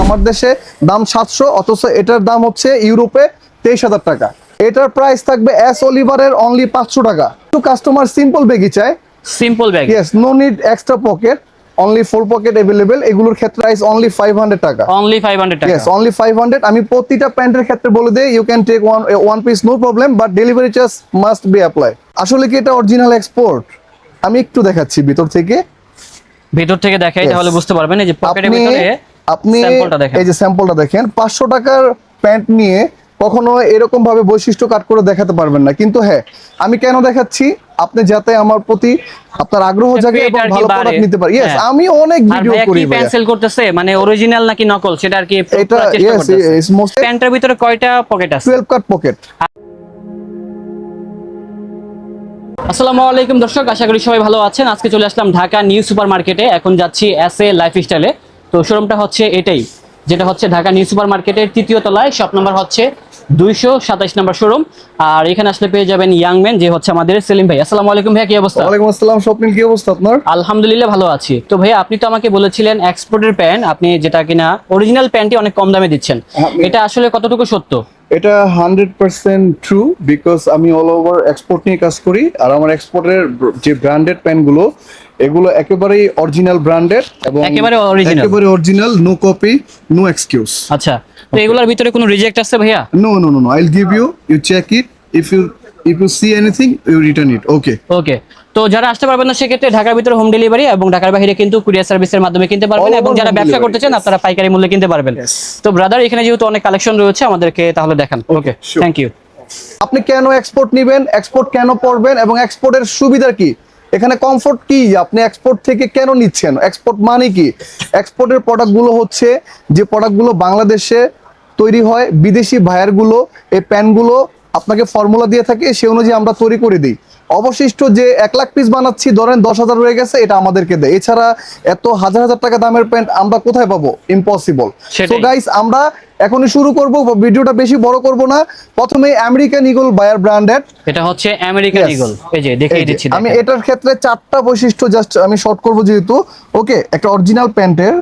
আমার দেশে দাম সাতশো অথচ এটার দাম হচ্ছে ইউরোপে তেইশ হাজার টাকা। এটার প্রাইস থাকবে এস অলিভারের অনলি পাঁচশো টাকা। একটু কাস্টমার সিম্পল বেগি চায় simple bag yes no need extra pocket only four pocket available এগুলোর ক্ষেত্রে প্রাইস অনলি ফাইভ হান্ড্রেড টাকা। অনলি 500 টাকা। ইয়েস অনলি ফাইভ হান্ড্রেড আমি প্রতিটা প্যান্টের ক্ষেত্রে বলে দিই you can take one one piece no problem but delivery charge must be apply আসলে কি এটা অরিজিনাল এক্সপোর্ট আমি একটু দেখাচ্ছি ভিতর থেকে। ভিতর থেকে দেখাই তাহলে বুঝতে পারবেন এই যে পকেটের ভিতরে আপনি এই যে স্যাম্পলটা দেখেন পাঁচশো টাকার প্যান্ট নিয়ে কখনো এরকম ভাবে বৈশিষ্ট্য কাট করে দেখাতে পারবেন না। কিন্তু হ্যাঁ আমি কেন দেখাচ্ছি? আপনি যাতে আমার প্রতি আপনার আগ্রহ জাগে এবং ভালো প্রোডাক্ট নিতে পারি। ইয়েস হ্যাঁ। আমি অনেক ভিডিও করি কি ভাইয়া। পেন্সিল করতেছে? মানে অরিজিনাল নাকি নকল? সেটা আর কি এটা ইয়েস ইটস মোস্ট প্যান্টের ভিতরে কয়টা পকেট আছে? 12 কাট পকেট আসসালামু আলাইকুম দর্শক আশা করি সবাই ভালো আছেন। আজকে চলে আসলাম ঢাকা নিউ সুপার মার্কেটে এখন যাচ্ছি এস এ লাইফ স্টাইলে তো শোরুমটা হচ্ছে এটাই যেটা হচ্ছে ঢাকা নিউ সুপার মার্কেটের তৃতীয় তলায় শপ নাম্বার হচ্ছে দুইশো সাতাইশ নাম্বার শোরুম। আর এখানে আসলে পেয়ে যাবেন ইয়াং ম্যান যে হচ্ছে আমাদের সেলিম ভাই। আসসালামু আলাইকুম ভাইয়া কি অবস্থা? ওয়ালাইকুম আসসালাম স্বপ্নিল কি অবস্থা আপনার? আলহামদুলিল্লাহ ভালো আছি। তো ভাইয়া আপনি তো আমাকে বলেছিলেন এক্সপোর্টের প্যান্ট আপনি যেটা কিনা অরিজিনাল প্যান্টই অনেক কম দামে দিচ্ছেন। হ্যাঁ, এটা আসলে কতটুকু সত্য? এটা হান্ড্রেড পার্সেন্ট ট্রু বিকজ আমি অল ওভার এক্সপোর্ট নিয়ে কাজ করি আর আমার এক্সপোর্টের যে ব্র্যান্ডেডগুলো এগুলো একেবারেই অরিজিনাল ব্র্যান্ডেড এবং একেবারে original? একেবারে original no copy no excuse আচ্ছা তো এগুলোর ভিতরে কোনো রিজেক্ট আছে ভাইয়া no no no no. I'll give you. You check it. If you if you see anything, you return it. Okay. Okay তো যারা আসতে পারবেন না সেক্ষেত্রে ঢাকার ভিতরে হোম ডেলিভারি এবং ঢাকার বাইরে কিন্তু কুরিয়ার সার্ভিসের মাধ্যমে কিনতে পারবেন এবং যারা ব্যবসা করতে চান আপনারা পাইকারি মূল্যে কিনতে পারবেন তো ব্রাদার এখানে যেহেতু অনেক কালেকশন রয়েছে আমাদেরকে তাহলে দেখান ওকে থ্যাংক ইউ আপনি কেন এক্সপোর্ট নেবেন এক্সপোর্ট কেন পড়বেন এবং এক্সপোর্টের সুবিধা কি এখানে কমফোর্ট কি? আপনি এক্সপোর্ট থেকে কেন নিচ্ছেন? এক্সপোর্ট মানে কি? এক্সপোর্টের প্রোডাক্টগুলো হচ্ছে যে প্রোডাক্টগুলো বাংলাদেশে তৈরি হয়, বিদেশি ভায়ারগুলো এই প্যানগুলো আপনাকে ফর্মুলা দিয়ে থাকে সে অনুযায়ী আমরা তৈরি করে দিই। অবশিষ্ট যে এক লাখ পিস বানাচ্ছি ধরেন দশ হাজার রয়ে গেছে এটা আমাদেরকে দেয়। এছাড়া এত হাজার হাজার টাকা দামের প্যান্ট আমরা কোথায় পাবো? ইম্পসিবল তো গাইস আমরা এখনই শুরু করব ভিডিওটা বেশি বড় করব না। প্রথমে আমেরিকান ইগল বায়ার ব্র্যান্ডেড এটা হচ্ছে আমেরিকান ইগল এই যে দেখিয়ে দিচ্ছি আমি এটার ক্ষেত্রে চারটা বৈশিষ্ট্য জাস্ট আমি শর্ট করব যেহেতু। ওকে একটা অরিজিনাল প্যান্টের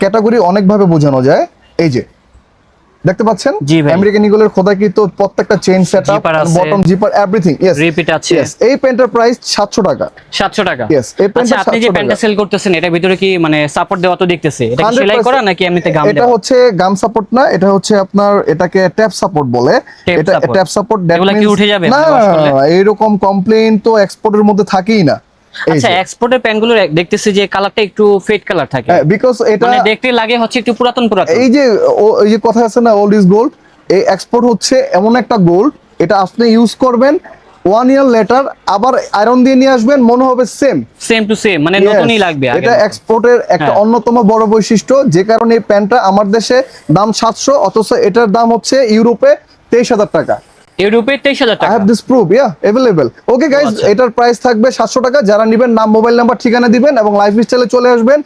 ক্যাটাগরি অনেকভাবে বোঝানো যায়। এই যে দেখতে পাচ্ছেন। আমেরিকান ইগলের খোদাকৃত প্রত্যেকটা chain setup. Bottom zipper everything yes Repeat আছে। ইয়েস এই প্যান্টের প্রাইস 700 টাকা। 700 টাকা। Yes, এই আচ্ছা প্যান্টটা আপনি যে 700 প্যান্টটা সেল করতেছেন এটা ভিতরে কি মানে সাপোর্ট দেওয়া তো দেখতেছে। এটা কি সেলাই করা নাকি এমনিতে গাম এটা হচ্ছে গাম সাপোর্ট না এটা হচ্ছে আপনার এটাকে ট্যাপ সাপোর্ট বলে। এটা ট্যাপ সাপোর্ট এগুলা কি উঠে যাবে না? এরকম কমপ্লেইন তো এক্সপোর্টের মধ্যে থাকেই না। আচ্ছা এক্সপোর্টের প্যান্টগুলো দেখতেছি যে কালারটা একটু ফেড কালার থাকে। বিকজ এটা মানে দেখতে লাগে হচ্ছে একটু পুরাতন পুরাতন। এই যে এই যে কথা আছে না ওল্ড ইজ গোল্ড এই এক্সপোর্ট হচ্ছে এমন একটা গোল্ড এটা আপনি ইউজ করবেন ওয়ান ইয়ার লেটার আবার আয়রন দিয়ে নিয়ে আসবেন মনে হবে সেম সেম টু সেম মানে নতুনই লাগবে এটা এক্সপোর্টের একটা হ্যাঁ। অন্যতম বড় বৈশিষ্ট্য যে কারণে এই প্যান্টটা আমার দেশে দাম সাতশো অথচ এটার দাম হচ্ছে ইউরোপে তেইশ হাজার টাকা। ইউরোপে তেইশ হাজার I have this proof yeah available okay guys আচ্ছা। এটার প্রাইস থাকবে সাতশো টাকা। যারা নেবেন নাম মোবাইল নাম্বার ঠিকানা দিবেন এবং লাইফ স্টাইলে চলে আসবেন।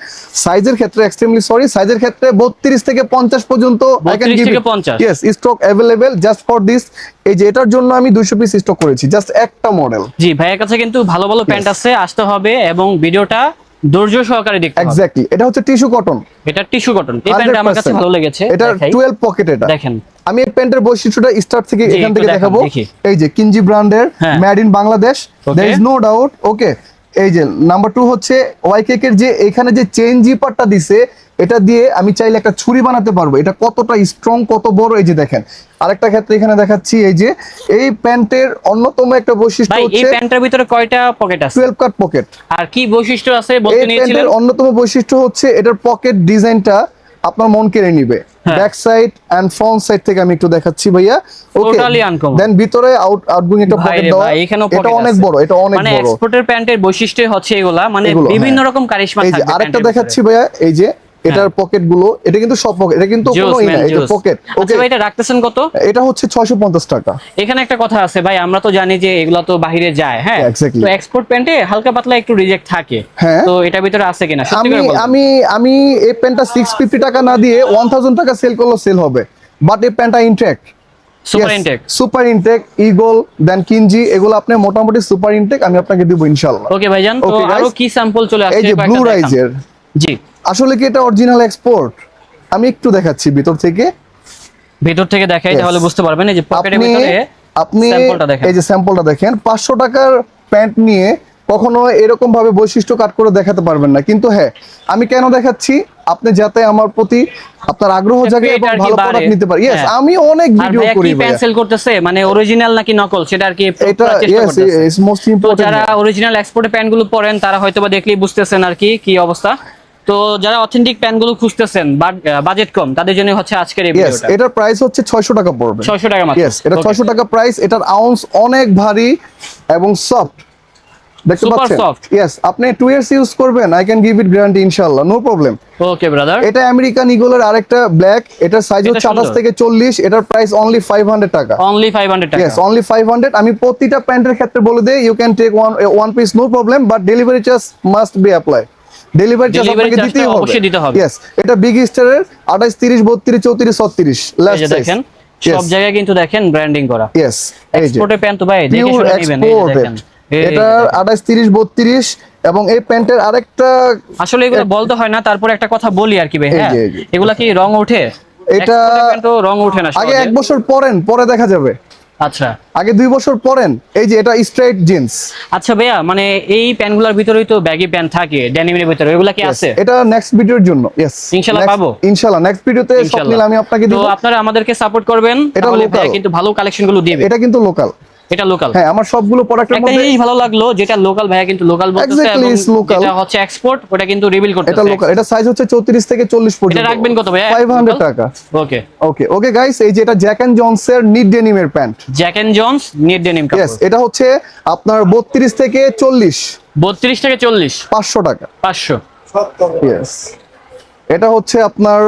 সাইজের ক্ষেত্রে এক্সট্রিমলি সরি সাইজের ক্ষেত্রে বত্রিশ থেকে পঞ্চাশ পর্যন্ত 32 থেকে 50 yes stock available just for this এই যে এটার জন্য আমি দুইশো পিস স্টক করেছি জাস্ট একটা মডেল জি ভাইয়ের কাছে কিন্তু ভালো ভালো প্যান্ট আছে আসতে হবে এবং ভিডিওটা ধৈর্য সহকারে দেখতে এক্স্যাক্টলি এটা হচ্ছে টিস্যু কটন এটা টিস্যু কটন এই প্যান্টটা আমার কাছে ভালো লেগেছে। এটা 12 পকেট এটা। দেখেন। আমি এই প্যান্টের বৈশিষ্ট্যটা স্টার্ট থেকে এখান থেকে দেখাবো। এই যে কিনজি ব্র্যান্ডের। Made in Bangladesh there is no doubt okay এই যে নাম্বার টু হচ্ছে ওয়াই কেকের যে এখানে যে চেন জিপারটা দিছে এটা দিয়ে আমি চাইলে একটা ছুরি বানাতে পারব। এটা কতটা স্ট্রং কত বড় এই যে দেখেন। আরেকটা ক্ষেত্রে এখানে দেখাচ্ছি এই যে এই প্যান্টের অন্যতম একটা বৈশিষ্ট্য ভাই এই প্যান্টের ভিতরে কয়টা পকেট আছে? 12 কাট পকেট আর কি বৈশিষ্ট্য আছে বলতে নিয়েছিলেন? প্যান্টের অন্যতম বৈশিষ্ট্য হচ্ছে এটার পকেট ডিজাইনটা আপনার মন কেড়ে নিবে। Back side and front side থেকে আমি একটু দেখাচ্ছি ভাইয়া। ওকে uncommon. দেন ভিতরে আউট আউটগোইং একটা পকেট ভাই এখানেও এটা অনেক বড় এটা অনেক বড় মানে বড়। এক্সপোর্টের প্যান্টের বৈশিষ্ট্য হচ্ছে এগুলা। মানে বিভিন্ন হ্যাঁ। রকম কারিশমা থাকবে আরেকটা দেখাচ্ছি ভাইয়া এই যে এটার পকেটগুলো এটা কিন্তু সব পকেট এটা কিন্তু কোনো না এটা পকেট ওকে ভাই এটা রাখতেছেন কত? এটা হচ্ছে 650 টাকা। এখানে একটা কথা আছে ভাই আমরা তো জানি যে এগুলা তো বাহিরে যায় হ্যাঁ? তো এক্সপোর্ট প্যান্টে হালকা পাতলা একটু রিজেক্ট থাকে। হ্যাঁ। তো এটার ভিতরে আছে কিনা? সত্যি করে বলুন। আমি আমি এই প্যান্টটা 650 টাকা না দিয়ে 1000 টাকা সেল করলে সেল হবে। বাট এই প্যান্টটা intact super intact super intact eagle then কিনজি এগুলো আপনি মোটামুটি সুপার ইনটেক আমি আপনাকে দিব ইনশাআল্লাহ। ওকে ভাইজান তো আরও কি স্যাম্পল চলে আসছে এই যে ব্লু। রাইজের জি। আসলে কি এটা অরিজিনাল এক্সপোর্ট আমি একটু দেখাচ্ছি ভিতর থেকে। ভেতর থেকে দেখাই তাহলে বুঝতে পারবেন এই যে পকেটের ভিতরে আপনি স্যাম্পলটা দেখেন। এই যে স্যাম্পলটা দেখেন পাঁচশো টাকার প্যান্ট নিয়ে কখনো এরকম ভাবে বৈশিষ্ট্য কাট করে দেখাতে পারবেন না। কিন্তু হ্যাঁ আমি কেন দেখাচ্ছি? আপনি যাতে আমার প্রতি আপনার আগ্রহ জাগে এবং ভালো প্রোডাক্ট নিতে পারি। ইয়েস হ্যাঁ। আমি অনেক ভিডিও করি কি ভাইয়া। পেন্সিল করতেছে? মানে অরিজিনাল নাকি নকল? সেটা আর কি এটা ইয়েস করতেছে। ইটস মোস্ট ইম্পর্টেন্ট যারা অরিজিনাল এক্সপোর্টের প্যান্টগুলো পরেন তারা হয়তো বা দেখলেই বুঝতেছেন আর কি কি অবস্থা। তো যারা অথেন্টিক প্যান্টগুলো খুঁজতেছেন বাজেট কম তাদের জন্য হচ্ছে আজকের এই ভিডিওটা। এটার প্রাইস হচ্ছে 600 টাকা পড়বে। 600 টাকা মাত্র। ইয়েস এটা 600 টাকা প্রাইস এটার আউন্স অনেক ভারী এবং সফট দেখতে পাচ্ছেন. ইয়েস আপনি 2 ইয়ার্স ইউজ করবেন I can give it guarantee ইনশাআল্লাহ নো প্রবলেম ওকে ব্রাদার এটা আমেরিকান ইগলের আরেকটা ব্ল্যাক এটার সাইজ হচ্ছে 28 থেকে 40 এটার প্রাইস অনলি 500 টাকা। অনলি 500 টাকা। ইয়েস অনলি 500 আমি প্রতিটা প্যান্টের ক্ষেত্রে বলে দেই you can take one one piece no problem but delivery charge must be apply delivery charge আপনাকে দিতেই হবে। অবশ্যই দিতে হবে। ইয়েস এটা বিগ স্টারের 28 30 32 34 36 লাস্ট সাইজ দেখেন সব জায়গায় কিন্তু দেখেন ব্র্যান্ডিং করা। যে। এক্সপোর্টের প্যান্ট ভাই দেখে শুনে নেবেন দেখেন। এটা 28 30 32 এবং এই প্যান্টের আরেকটা আসলে এগুলো বলতে হয় না তারপরে একটা কথা বলি আর কি ভাই হ্যাঁ? এগুলা কি রং ওঠে? এটা- তো রং ওঠে না আগে এক বছর পরেন পরে দেখা যাবে। আচ্ছা। আগে দুই বছর পরেন এই যে এটা স্ট্রেট জিন্স আচ্ছা ভাইয়া মানে এই প্যান্টগুলোর ভিতরেই তো ব্যাগি প্যান্ট থাকে ড্যানিমের ভিতরে এগুলা কি আছে? এটা নেক্সট ভিডিওর জন্য यस ইনশাল্লাহ পাবো? ইনশাআল্লাহ নেক্সট ভিডিওতে সব। মিলে আমি আপনাকে তো আপনারা আমাদেরকে সাপোর্ট করবেন এটা কিন্তু ভালো কালেকশনগুলো দিবে। এটা কিন্তু লোকাল এটা লোকাল হ্যাঁ আমার সবগুলো প্রোডাক্টের একটা মধ্যে জিনিস ভালো লাগল যেটা লোকাল ভাইয়া কিন্তু লোকাল বলতেছে এবং. যেটা হচ্ছে এক্সপোর্ট ওটা কিন্তু রিভিল এটা করতেছে লোকাল এটা সাইজ হচ্ছে 34 থেকে 40 পর্যন্ত। এটা রাখবেন কত ভাইয়া? 500 টাকা। ওকে ওকে ওকে গাইস এই যে এটা জ্যাক এন্ড জনসের need ডেনিমের pant Jack and Jones need denim কাপড়। এটা হচ্ছে আপনার 32 থেকে 40 32 থেকে 40 500 টাকা। 500 ইয়েস এটা হচ্ছে আপনার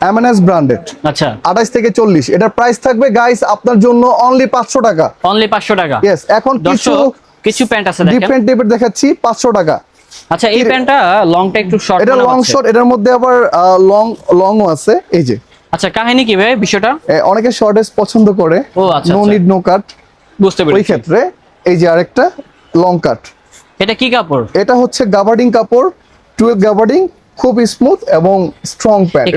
এমএনএস ব্র্যান্ডেড আচ্ছা। 28 থেকে 40 এটার প্রাইস থাকবে গাইস আপনার জন্য অনলি 500 টাকা। অনলি 500 টাকা? ইয়েস এখন কিছু কিছু প্যান্ট আছে দেখেন। ডিফারেন্ট টাইপের দেখাচ্ছি 500 টাকা। আচ্ছা এই প্যান্টটা লংটা একটু শর্ট এটা লং শর্ট এটার মধ্যে আবার লং লংও আছে এই যে। আচ্ছা কাহিনী কি ভাই বিষয়টা? অনেকে শর্টেজ পছন্দ করে। ও, আচ্ছা, নো। নিড নো কাট বুঝতে ওই পেরেছি। ক্ষেত্রে এই যে আরেকটা লং কাট এটা কি কাপড়? এটা হচ্ছে গাবার্ডিং কাপড় টুয়েলভ গাবার্ডিং খুব স্মুথ এবং স্ট্রং প্যান্ট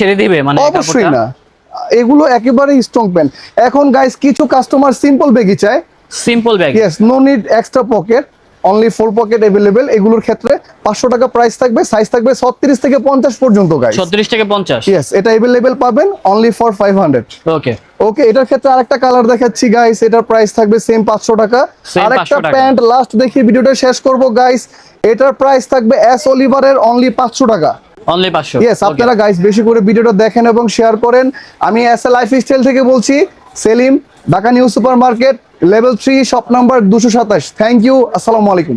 ছেড়ে দিবে? মানে অবশ্যই না। এগুলো একেবারে স্ট্রং প্যান্ট এখন গাইস কিছু কাস্টমার সিম্পল ব্যাগই চায়। Simple bag yes no need extra pocket only four pocket available এগুলোর ক্ষেত্রে পাঁচশো টাকা প্রাইস থাকবে সাইজ থাকবে ছত্রিশ থেকে পঞ্চাশ পর্যন্ত গাইস 36 থেকে 50 ইয়েস এটা অ্যাভেলেবেল পাবেন only for five hundred okay okay এটার ক্ষেত্রে আরেকটা কালার দেখাচ্ছি গাইস এটার প্রাইস থাকবে সেম পাঁচশো টাকা। আরেকটা প্যান্ট লাস্ট দেখি ভিডিওটা শেষ করব গাইস এটার প্রাইস থাকবে এস অলিভারের অনলি পাঁচশো টাকা। অনলি 500 ইয়েস আপনারা গাইস বেশি করে ভিডিওটা দেখেন এবং শেয়ার করেন। আমি এস এ লাইফ স্টাইল থেকে বলছি Selim Dhaka new super market level three shop number দুশো সাতাশ। থ্যাংক ইউ আসসালামু আলাইকুম।